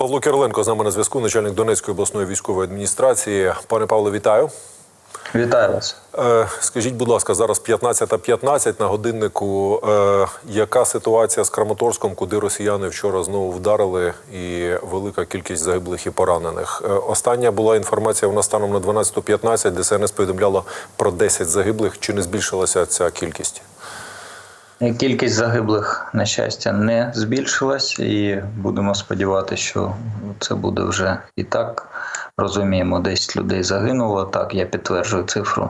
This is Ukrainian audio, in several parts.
Павло Кириленко з нами на зв'язку, начальник Донецької обласної військової адміністрації. Пане Павло, вітаю. Вітаю вас. Е, Скажіть, будь ласка, зараз 15.15 на годиннику. Е, Яка ситуація з Краматорськом, куди росіяни вчора знову вдарили, і велика кількість загиблих і поранених? Е, Остання була інформація у нас станом на 12.15, ДСНС повідомляло про 10 загиблих. Чи не збільшилася ця кількість? Кількість загиблих, на щастя, не збільшилась, і будемо сподіватися, що це буде вже і так. Розуміємо, 10 людей загинуло. Так, я підтверджую цифру.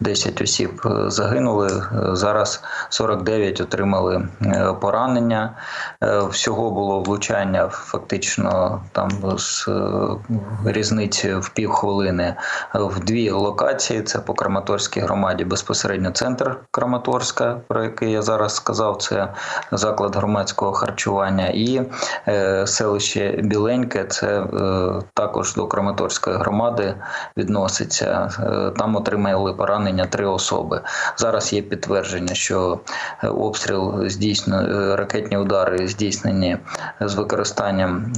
10 осіб е, загинули. Е, Зараз 49 отримали е, поранення. Всього було влучання фактично там з різницею в півхвилини в дві локації. Це по Краматорській громаді, безпосередньо центр Краматорська, про який я зараз сказав. Це заклад громадського харчування, і селище Біленьке. Це також до Краматорської громади відноситься. Е, Там отримали поранення три особи. Зараз є підтвердження, що е, обстріл здійснено е, ракетні удари здійснені з використанням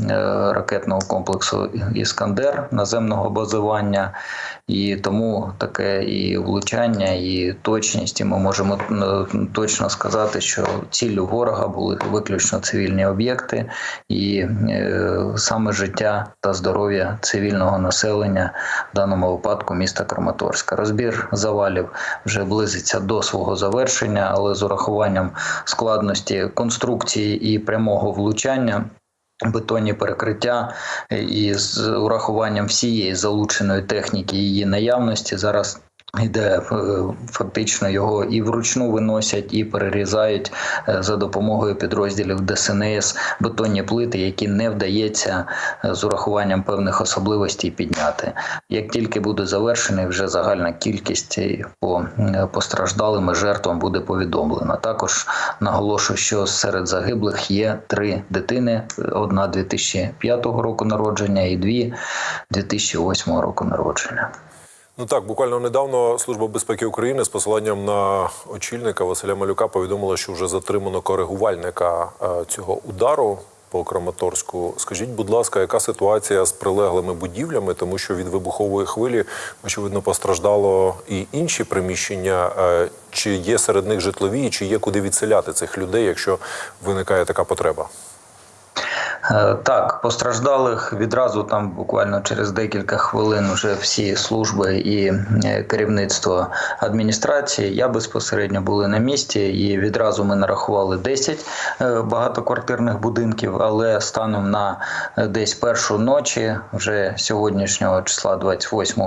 ракетного комплексу Іскандер наземного базування, і тому таке і влучання, і точність. І ми можемо точно сказати, що ціллю ворога були виключно цивільні об'єкти, і саме життя та здоров'я цивільного населення в даному випадку міста Краматорська. Розбір завалів вже близиться до свого завершення, але з урахуванням складності конструкції і прямого влучання. Бетонні перекриття і з урахуванням всієї залученої техніки її наявності зараз. Йде фактично його і вручну виносять, і перерізають е, за допомогою підрозділів ДСНС бетонні плити, які не вдається е, з урахуванням певних особливостей підняти. Як тільки буде завершений, вже загальна кількість по постраждалим і жертвам буде повідомлена. Також наголошую, що серед загиблих є три дитини: одна 2005 року народження і дві 2008 року народження. Ну так, буквально недавно Служба безпеки України з посиланням на очільника Василя Малюка повідомила, що вже затримано коригувальника е, цього удару по Краматорську. Скажіть, будь ласка, яка ситуація з прилеглими будівлями, тому що від вибухової хвилі очевидно постраждало і інші приміщення. Е, Чи є серед них житлові, чи є куди відселяти цих людей, якщо виникає така потреба? Е, Так, постраждалих відразу там буквально через декілька хвилин вже всі служби і е, керівництво адміністрації. Я безпосередньо були на місці, і відразу ми нарахували 10 е, багатоквартирних будинків. Але станом на десь першу ночі, вже сьогоднішнього числа, 28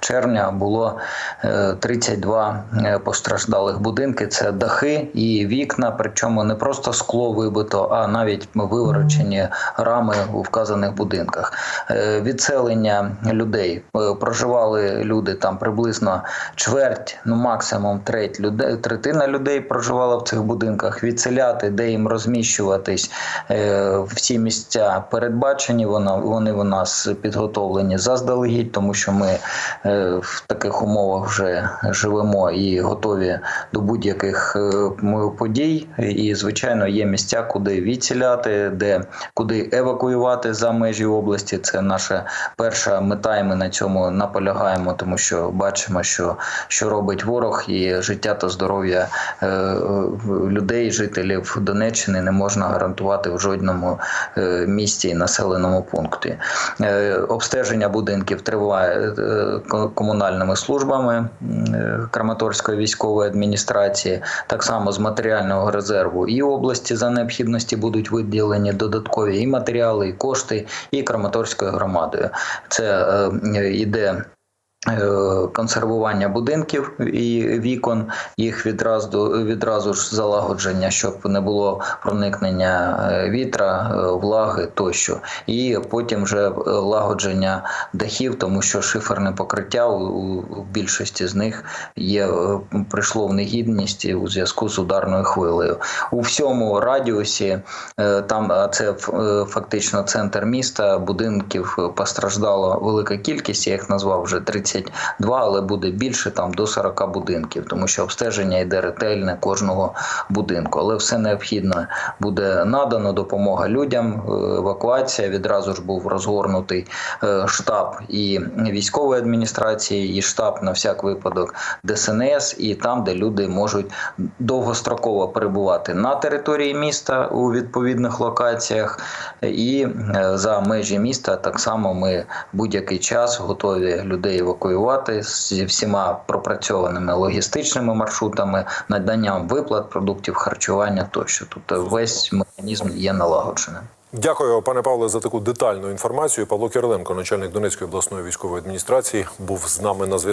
червня, було е, 32 е, постраждалих будинки. Це дахи і вікна, причому не просто скло вибито, а навіть виворочені рами у вказаних будинках. Е, Відселення людей Е, проживали люди там приблизно чверть, ну максимум треть людей, третина людей проживала в цих будинках. Відселяти, де їм розміщуватись, е, всі місця передбачені. Вони у нас підготовлені заздалегідь, тому що ми в таких умовах вже живемо і готові до будь-яких подій. І звичайно є місця, куди відселяти, де куди евакуювати за межі області. Це наша перша мета, і ми на цьому наполягаємо, тому що бачимо, що, що робить ворог, і життя та здоров'я е, людей, жителів Донеччини не можна гарантувати в жодному е, місті і населеному пункті. Е, Обстеження будинків триває комунальними службами Краматорської військової адміністрації, так само з матеріального резерву і області за необхідності будуть виділені додаткові і матеріали, і кошти, і Краматорською громадою. Це е, йде. Е, Консервування будинків і вікон, їх відразу відразу ж залагодження, щоб не було проникнення е, вітра, е, влаги тощо, і потім вже лагодження дахів, тому що шиферне покриття у, більшості з них є прийшло в негідність у зв'язку з ударною хвилею. У всьому радіусі там а це фактично центр міста. Будинків постраждало велика кількість. Я їх назвав вже 30 32, але буде більше там до 40 будинків, тому що обстеження йде ретельне кожного будинку. Але все необхідно буде надано допомога людям. е, Евакуація відразу ж був розгорнутий е, штаб і військової адміністрації, і штаб на всяк випадок ДСНС, і там, де люди можуть довгостроково перебувати на території міста у відповідних локаціях, і е, за межі міста так само ми будь-який час готові людей евакуювати зі всіма пропрацьованими логістичними маршрутами, наданням виплат продуктів харчування тощо. Тобто весь механізм є налагодженим. Дякую, пане Павле, за таку детальну інформацію. Павло Кириленко, начальник Донецької обласної військової адміністрації, був з нами на зв'язку.